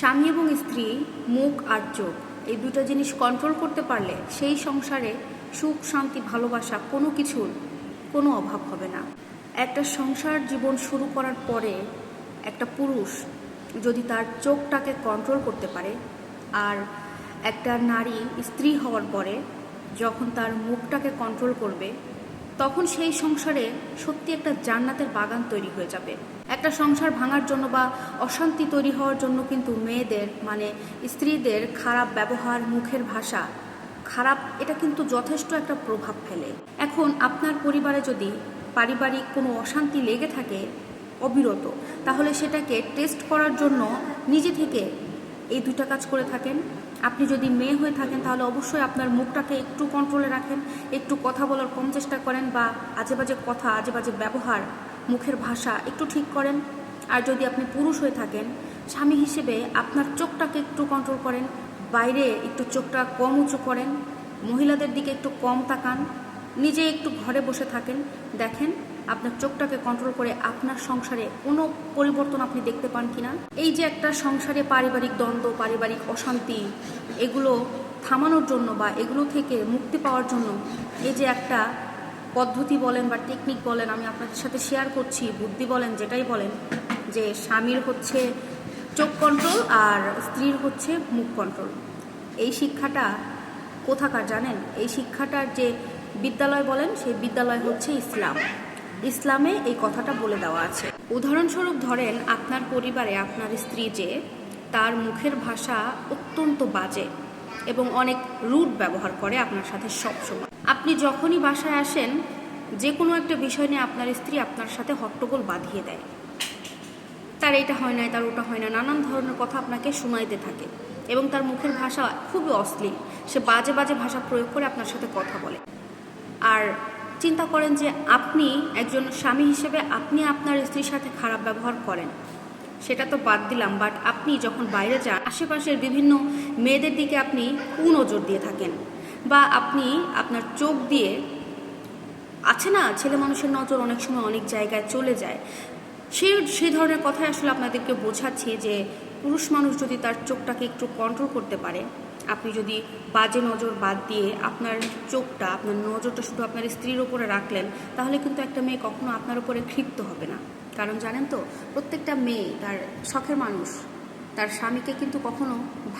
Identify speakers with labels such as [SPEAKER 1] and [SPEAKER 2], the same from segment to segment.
[SPEAKER 1] স্বামী এবং স্ত্রী, মুখ আর চোখ, এই দুটো জিনিস কন্ট্রোল করতে পারলে সেই সংসারে সুখ, শান্তি, ভালোবাসা কোনো কিছুর কোনো অভাব হবে না। একটা সংসার জীবন শুরু করার পরে একটা পুরুষ যদি তার চোখটাকে কন্ট্রোল করতে পারে আর একটা নারী স্ত্রী হওয়ার পরে যখন তার মুখটাকে কন্ট্রোল করবে তখন সেই সংসারে সত্যি একটা জান্নাতের বাগান তৈরি হয়ে যাবে। একটা সংসার ভাঙার জন্য বা অশান্তি তৈরি হওয়ার জন্য কিন্তু মেয়েদের মানে স্ত্রীদের খারাপ ব্যবহার, মুখের ভাষা, খারাপ, এটা কিন্তু যথেষ্ট একটা প্রভাব ফেলে। এখন আপনার পরিবারে যদি পারিবারিক কোনো অশান্তি লেগে থাকে, অবিরত, তাহলে সেটাকে টেস্ট করার জন্য নিজে থেকে এই দুটা কাজ করে থাকেন। আপনি যদি মেয়ে হয়ে থাকেন, তাহলে অবশ্যই আপনার মুখটাকে একটু কন্ট্রোলে রাখেন, একটু কথা বলার কম চেষ্টা করেন বা আজে বাজে কথা আজে বাজে ব্যবহার, মুখের ভাষা একটু ঠিক করেন। আর যদি আপনি পুরুষ হয়ে থাকেন, স্বামী হিসেবে আপনার চোখটাকে একটু কন্ট্রোল করেন, বাইরে একটু চোখটা কম উঁচু করেন, মহিলাদের দিকে একটু কম তাকান, নিজে একটু ঘরে বসে থাকেন। দেখেন আপনার চোখটাকে কন্ট্রোল করে আপনার সংসারে কোনো পরিবর্তন আপনি দেখতে পান কিনা? এই যে একটা সংসারে পারিবারিক দ্বন্দ্ব, পারিবারিক অশান্তি, এগুলো থামানোর জন্য বা এগুলো থেকে মুক্তি পাওয়ার জন্য এই যে একটা পদ্ধতি বলেন বা টেকনিক বলেন, আমি আপনাদের সাথে শেয়ার করছি, বুদ্ধি বলেন, যেটাই বলেন, যে স্বামীর হচ্ছে চোখ কন্ট্রোল আর স্ত্রীর হচ্ছে মুখ কন্ট্রোল এই শিক্ষাটা কোথাকার জানেন? এই শিক্ষাটার যে বিদ্যালয় বলেন, সেই বিদ্যালয় হচ্ছে ইসলাম। ইসলামে এই কথাটা বলে দেওয়া আছে। উদাহরণস্বরূপ ধরেন, আপনার পরিবারে আপনার স্ত্রী যে, তার মুখের ভাষা অত্যন্ত বাজে এবং অনেক রুট ব্যবহার করে আপনার সাথে সবসময়। আপনি যখনই বাসায় আসেন যে কোনো একটা বিষয় নিয়ে আপনার স্ত্রী আপনার সাথে হট্টগোল বাঁধিয়ে দেয়। তার এটা হয় না তার ওটা হয় না নানান ধরনের কথা আপনাকে শোনাইতে থাকে এবং তার মুখের ভাষা খুবই অশ্লীল। সে বাজে বাজে ভাষা প্রয়োগ করে আপনার সাথে কথা বলে। আর চিন্তা করেন যে আপনি একজন স্বামী হিসেবে আপনি আপনার স্ত্রীর সাথে খারাপ ব্যবহার করেন। সেটা তো বাদ দিলাম বাট আপনি যখন বাইরে যান, আশেপাশের বিভিন্ন মেয়েদের দিকে আপনি কুনজর দিয়ে থাকেন বা আপনি আপনার চোখ দিয়ে আছে না, ছেলে মানুষের নজর অনেক সময় অনেক জায়গায় চলে যায়। সেই সেই ধরনের কথাই আসলে আপনাদেরকে বোঝাচ্ছি যে পুরুষ মানুষ যদি তার চোখটাকে একটু কন্ট্রোল করতে পারে আপনি যদি বাজে নজর বাদ দিয়ে আপনার চোখটা, আপনার নজরটা শুধু আপনার স্ত্রীর ওপরে রাখলেন, তাহলে কিন্তু একটা মেয়ে কখনো আপনার উপরে ক্ষিপ্ত হবে না। কারণ জানেন তো, প্রত্যেকটা মেয়ে তার শখের মানুষ, তার স্বামীকে কিন্তু কখনো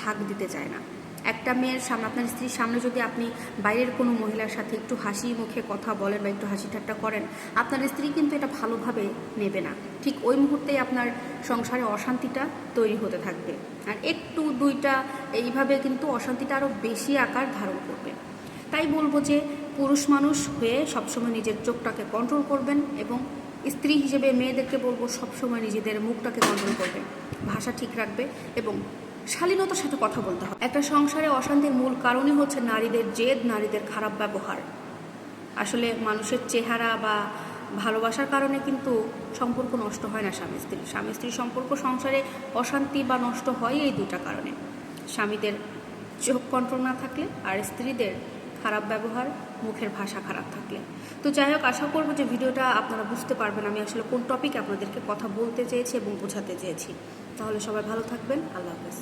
[SPEAKER 1] ভাগ দিতে চায় না। একটা মেয়ের সামনে, আপনার স্ত্রীর সামনে যদি আপনি বাইরের কোনো মহিলার সাথে একটু হাসি মুখে কথা বলেন বা একটু হাসি ঠাট্টা করেন, আপনার স্ত্রী কিন্তু এটা ভালোভাবে নেবে না। ঠিক ওই মুহূর্তেই আপনার সংসারে অশান্তিটা তৈরি হতে থাকবে। আর একটু দুইটা এইভাবে কিন্তু অশান্তিটা আরও বেশি আকার ধারণ করবে। তাই বলব যে পুরুষ মানুষ হয়ে সবসময় নিজের চোখটাকে কন্ট্রোল করবেন এবং স্ত্রী হিসেবে মেয়েদেরকে বলব সবসময় নিজেদের মুখটাকে কন্ট্রোল করবে ভাষা ঠিক রাখবে এবং শালীনতার সাথে কথা বলতে হবে একটা সংসারে অশান্তির মূল কারণই হচ্ছে নারীদের জেদ, নারীদের খারাপ ব্যবহার। আসলে মানুষের চেহারা বা ভালোবাসার কারণে কিন্তু সম্পর্ক নষ্ট হয় না স্বামী স্ত্রী। স্বামী স্ত্রীর সম্পর্ক সংসারে অশান্তি বা নষ্ট হয় এই দুটা কারণে। স্বামীদের চোখ কন্ট্রোল না থাকলে আর স্ত্রীদের খারাপ ব্যবহার, মুখের ভাষা খারাপ থাকলে। তো যাই হোক, আশা করব যে ভিডিওটা আপনারা বুঝতে পারবেন আমি আসলে কোন টপিকে আপনাদেরকে কথা বলতে চেয়েছি এবং বোঝাতে চেয়েছি। তাহলে সবাই ভালো থাকবেন। আল্লাহ হাফেজ।